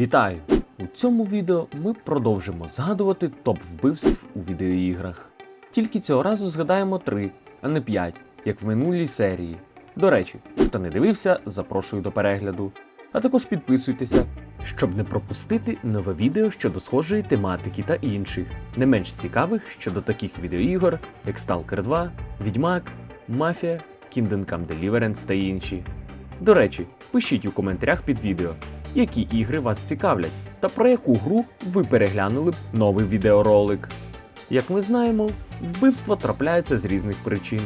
Вітаю! У цьому відео ми продовжимо згадувати топ вбивств у відеоіграх. Тільки цього разу згадаємо 3, а не 5, як в минулій серії. До речі, хто не дивився, запрошую до перегляду. А також підписуйтеся, щоб не пропустити нове відео щодо схожої тематики та інших, не менш цікавих щодо таких відеоігор, як Stalker 2, Відьмак, Мафія, Kingdom Come Deliverance та інші. До речі, пишіть у коментарях під відео, які ігри вас цікавлять, та про яку гру ви переглянули б новий відеоролик. Як ми знаємо, вбивства трапляються з різних причин.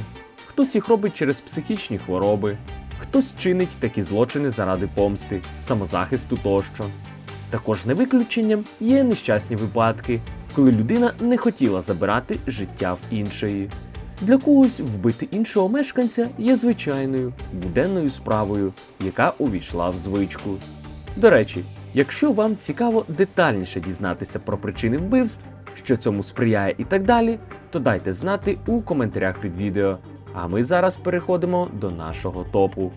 Хтось їх робить через психічні хвороби, хтось чинить такі злочини заради помсти, самозахисту тощо. Також не виключенням є нещасні випадки, коли людина не хотіла забирати життя в іншої. Для когось вбити іншого мешканця є звичайною буденною справою, яка увійшла в звичку. До речі, якщо вам цікаво детальніше дізнатися про причини вбивств, що цьому сприяє і так далі, то дайте знати у коментарях під відео. А ми зараз переходимо до нашого топу.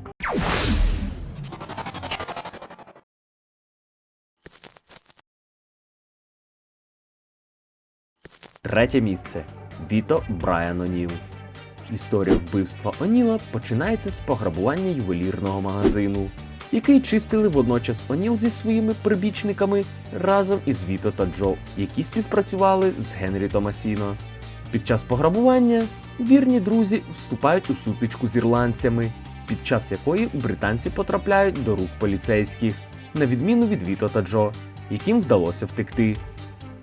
Третє місце Віто Брайан О'Ніл. Історія вбивства О'Ніла починається з пограбування ювелірного магазину, який чистили водночас О'Ніл зі своїми прибічниками разом із Віто та Джо, які співпрацювали з Генрі Томасіно. Під час пограбування вірні друзі вступають у сутичку з ірландцями, під час якої британці потрапляють до рук поліцейських, на відміну від Віто та Джо, яким вдалося втекти.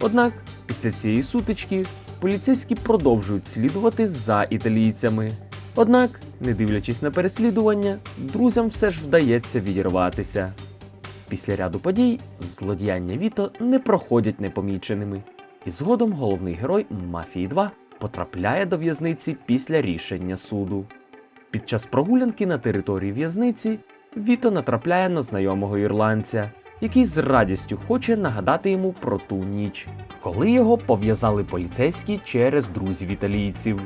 Однак після цієї сутички поліцейські продовжують слідувати за італійцями. Однак, не дивлячись на переслідування, друзям все ж вдається відірватися. Після ряду подій злодіяння Віто не проходять непоміченими, і згодом головний герой Мафії 2 потрапляє до в'язниці після рішення суду. Під час прогулянки на території в'язниці Віто натрапляє на знайомого ірландця, який з радістю хоче нагадати йому про ту ніч, коли його пов'язали поліцейські через друзів італійців.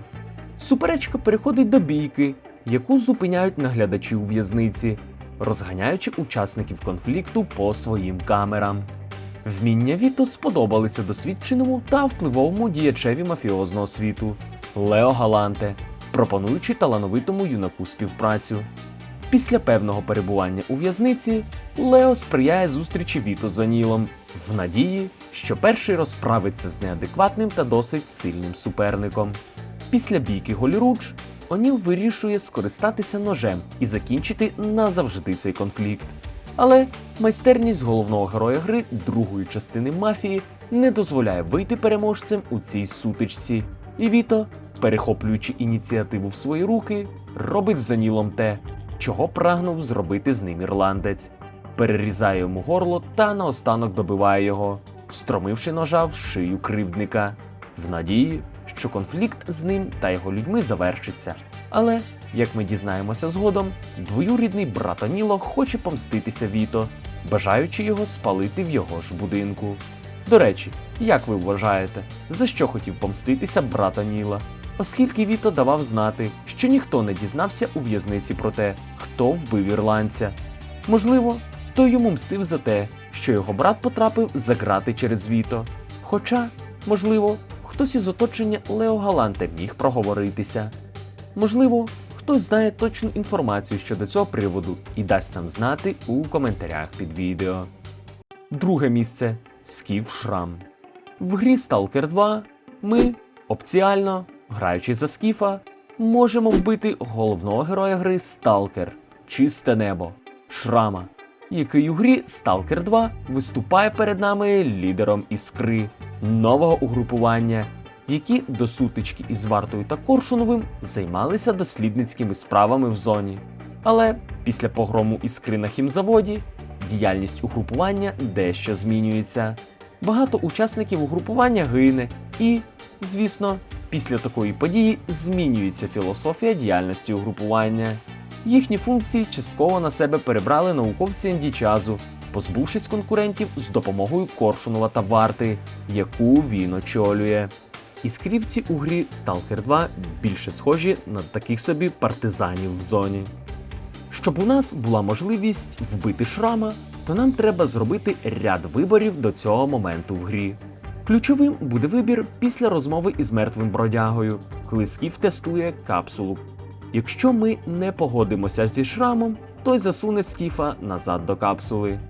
Суперечка переходить до бійки, яку зупиняють наглядачі у в'язниці, розганяючи учасників конфлікту по своїм камерам. Вміння Віто сподобалися досвідченому та впливовому діячеві мафіозного світу Лео Галанте, пропонуючи талановитому юнаку співпрацю. Після певного перебування у в'язниці Лео сприяє зустрічі Віто з Онілом в надії, що перший розправиться з неадекватним та досить сильним суперником. Після бійки Голіруч Оніл вирішує скористатися ножем і закінчити назавжди цей конфлікт. Але майстерність головного героя гри другої частини мафії не дозволяє вийти переможцем у цій сутичці. І Віто, перехоплюючи ініціативу в свої руки, робить з Онілом те, чого прагнув зробити з ним ірландець. Перерізає йому горло та наостанок добиває його, встромивши ножа в шию кривдника, в надії, що конфлікт з ним та його людьми завершиться. Але, як ми дізнаємося згодом, двоюрідний брат Оніло хоче помститися Віто, бажаючи його спалити в його ж будинку. До речі, як ви вважаєте, за що хотів помститися брат Оніла? Оскільки Віто давав знати, що ніхто не дізнався у в'язниці про те, хто вбив ірландця. Можливо, той йому мстив за те, що його брат потрапив за грати через Віто. Хоча, можливо, хтось із оточення Лео Галанте міг проговоритися. Можливо, хтось знає точну інформацію щодо цього приводу і дасть нам знати у коментарях під відео. Друге місце Скіф Шрам. В грі Stalker 2 ми опціально, граючи за Скіфа, можемо вбити головного героя гри Сталкер Чисте небо Шрама, який у грі Stalker 2 виступає перед нами лідером іскри нового угрупування, які до сутички із Вартою та Коршуновим займалися дослідницькими справами в зоні. Але після погрому іскри на хімзаводі діяльність угрупування дещо змінюється. Багато учасників угрупування гине, і, звісно, після такої події змінюється філософія діяльності угрупування. Їхні функції частково на себе перебрали науковці Ендічазу, позбувшись конкурентів з допомогою Коршунова та Варти, яку він очолює. Іскрівці у грі Stalker 2 більше схожі на таких собі партизанів в зоні. Щоб у нас була можливість вбити шрама то нам треба зробити ряд виборів до цього моменту в грі. Ключовим буде вибір після розмови із мертвим бродягою, коли Скіф тестує капсулу. Якщо ми не погодимося зі шрамом, той засуне Скіфа назад до капсули.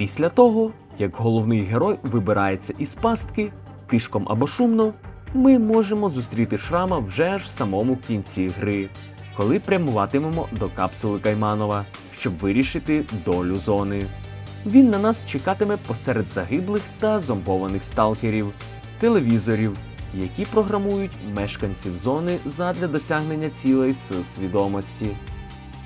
Після того, як головний герой вибирається із пастки, тишком або шумно, ми можемо зустріти шрама вже ж в самому кінці гри, коли прямуватимемо до капсули Кайманова, щоб вирішити долю зони. Він на нас чекатиме посеред загиблих та зомбованих сталкерів, телевізорів, які програмують мешканців зони задля досягнення цілей свідомості.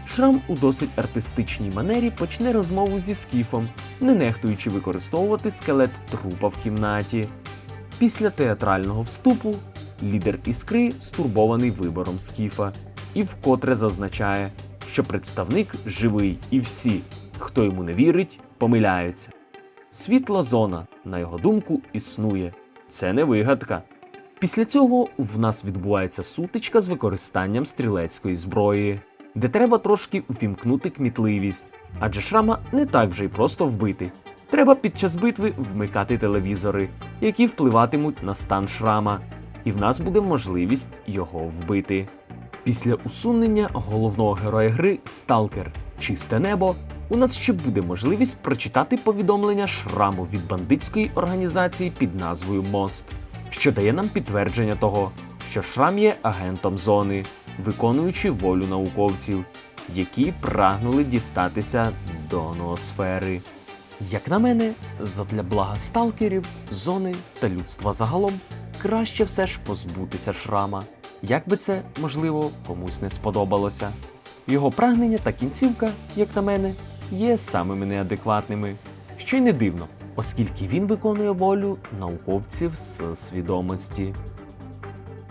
Шрам у досить артистичній манері почне розмову зі скіфом, не нехтуючи використовувати скелет трупа в кімнаті. Після театрального вступу лідер іскри стурбований вибором скіфа і вкотре зазначає, що представник живий і всі, хто йому не вірить, помиляються. Світла зона, на його думку, існує. Це не вигадка. Після цього в нас відбувається сутичка з використанням стрілецької зброї, де треба трошки ввімкнути кмітливість, адже шрама не так вже й просто вбити. Треба під час битви вмикати телевізори, які впливатимуть на стан шрама, і в нас буде можливість його вбити. Після усунення головного героя гри Сталкер Чисте небо у нас ще буде можливість прочитати повідомлення шраму від бандитської організації під назвою Мост, що дає нам підтвердження того, що шрам є агентом зони, виконуючи волю науковців, які прагнули дістатися до ноосфери. Як на мене, задля блага сталкерів, зони та людства загалом краще все ж позбутися шрама. Як би це, можливо, комусь не сподобалося. Його прагнення та кінцівка, як на мене, є самими неадекватними, що й не дивно, оскільки він виконує волю науковців з свідомості.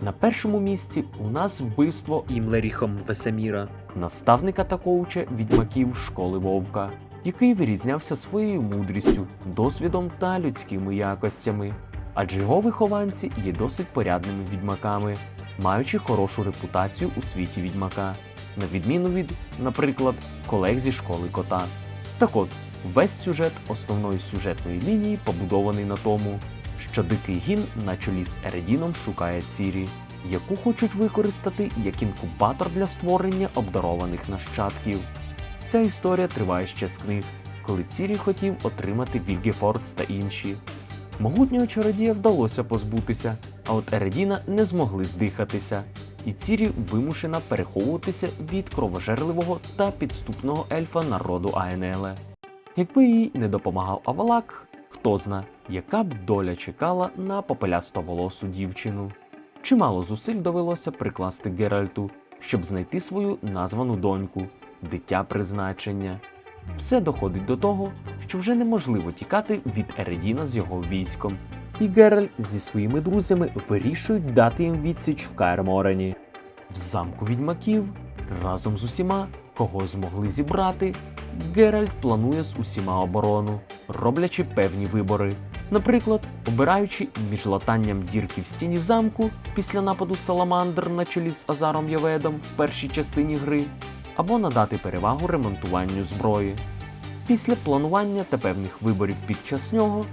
На першому місці у нас вбивство Імлеріхом Весеміра, наставника та коуча відьмаків школи Вовка, який вирізнявся своєю мудрістю, досвідом та людськими якостями. Адже його вихованці є досить порядними відьмаками, маючи хорошу репутацію у світі відьмака, на відміну від, наприклад, колег зі школи кота. Так от, весь сюжет основної сюжетної лінії побудований на тому, що дикий гін на чолі з Ередіном шукає Цірі, яку хочуть використати як інкубатор для створення обдарованих нащадків. Ця історія триває ще з книг, коли Цірі хотів отримати Вільгефордс та інші. Могутнього чародія вдалося позбутися, а от Ередіна не змогли здихатися, і Цірі вимушена переховуватися від кровожерливого та підступного ельфа народу Аенеле. Якби їй не допомагав Авалак, хто зна, яка б доля чекала на попелястоволосу дівчину. Чимало зусиль довелося прикласти Геральту, щоб знайти свою названу доньку, дитя призначення. Все доходить до того, що вже неможливо тікати від Ередіна з його військом, і Геральт зі своїми друзями вирішують дати їм відсіч в Каерморені. В замку відьмаків разом з усіма, кого змогли зібрати, Геральт планує з усіма оборону, роблячи певні вибори. Наприклад, обираючи між латанням дірки в стіні замку після нападу Саламандр на чолі з Азаром Яведом в першій частині гри, або надати перевагу ремонтуванню зброї. Після планування та певних виборів під час нього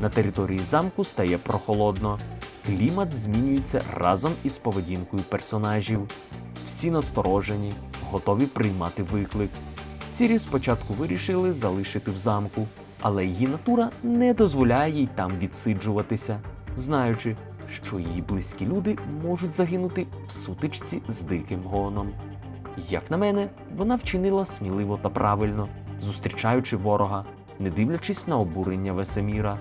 на території замку стає прохолодно, клімат змінюється разом із поведінкою персонажів. Всі насторожені, готові приймати виклик. Цірі спочатку вирішили залишити в замку, але її натура не дозволяє їй там відсиджуватися, знаючи, що її близькі люди можуть загинути в сутичці з диким гоном. Як на мене, вона вчинила сміливо та правильно, зустрічаючи ворога, не дивлячись на обурення Весеміра.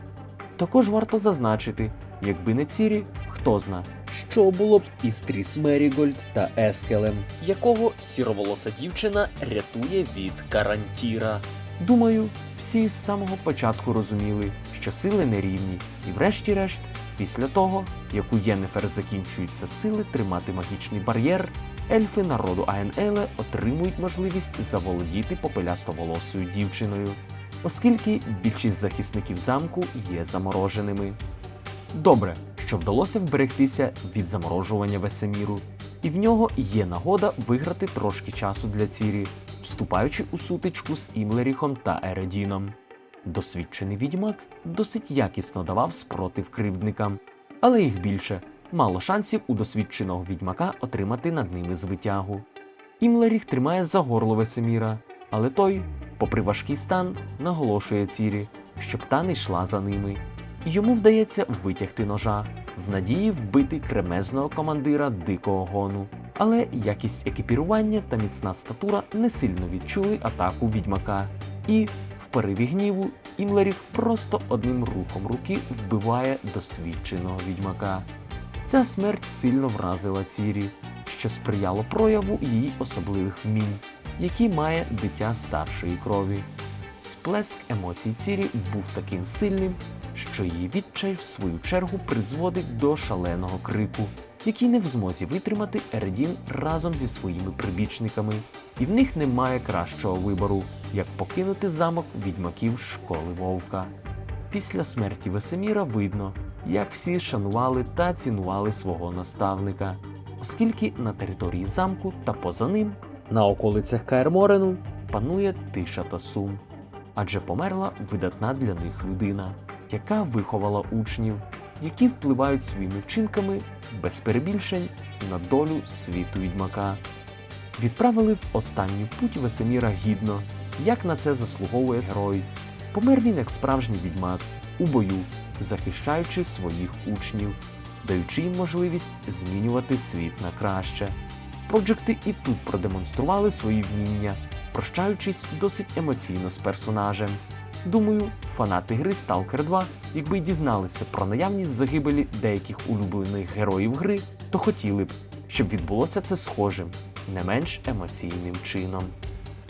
Також варто зазначити, якби не Цірі, хто зна, що було б із Тріс Мерігольд та Ескелем, якого сіроволоса дівчина рятує від Карантіра. Думаю, всі з самого початку розуміли, що сили нерівні, і врешті-решт, після того, як у Єнефер закінчуються сили тримати магічний бар'єр, ельфи народу Аенеле отримують можливість заволодіти попелястоволосою дівчиною, оскільки більшість захисників замку є замороженими. Добре, що вдалося вберегтися від заморожування Весеміру, і в нього є нагода виграти трошки часу для Цірі, вступаючи у сутичку з Імлеріхом та Ередіном. Досвідчений відьмак досить якісно давав спротив кривдникам, але їх більше мало шансів у досвідченого відьмака отримати над ними звитягу. Імлеріх тримає за горло Весеміра, але той, попри важкий стан, наголошує цірі, щоб та не йшла за ними. Йому вдається витягти ножа в надії вбити кремезного командира дикого гону. Але якість екіпірування та міцна статура не сильно відчули атаку відьмака, і в пориві гніву Імлеріх просто одним рухом руки вбиває досвідченого відьмака. Ця смерть сильно вразила Цірі, що сприяло прояву її особливих вмінь, які має дитя старшої крові. Сплеск емоцій Цірі був таким сильним, що її відчай в свою чергу призводить до шаленого крику, який не в змозі витримати Ередін разом зі своїми прибічниками, і в них немає кращого вибору, як покинути замок відьмаків школи вовка. Після смерті Весеміра видно, як всі шанували та цінували свого наставника, оскільки на території замку та поза ним, на околицях Каерморену, панує тиша та сум, адже померла видатна для них людина, яка виховала учнів, які впливають своїми вчинками без перебільшень на долю світу відьмака. Відправили в останню путь Весеміра гідно, як на це заслуговує герой. Помер він як справжній відьмак у бою, захищаючи своїх учнів, даючи їм можливість змінювати світ на краще. Проджекти і тут продемонстрували свої вміння, прощаючись досить емоційно з персонажем. Думаю, фанати гри Stalker 2, якби дізналися про наявність загибелі деяких улюблених героїв гри, то хотіли б, щоб відбулося це схожим, не менш емоційним чином.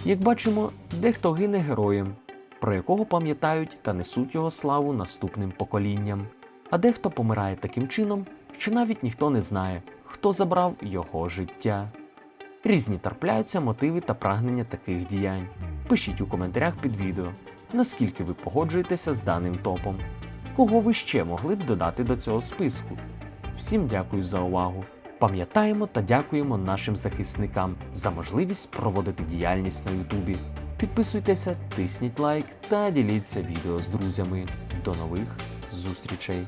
Як бачимо, дехто гине героєм, про якого пам'ятають та несуть його славу наступним поколінням, а дехто помирає таким чином, що навіть ніхто не знає, хто забрав його життя. Різні трапляються мотиви та прагнення таких діянь. Пишіть у коментарях під відео, наскільки ви погоджуєтеся з даним топом, кого ви ще могли б додати до цього списку. Всім дякую за увагу. Пам'ятаємо та дякуємо нашим захисникам за можливість проводити діяльність на Ютубі. Підписуйтеся, тисніть лайк та діліться відео з друзями. До нових зустрічей!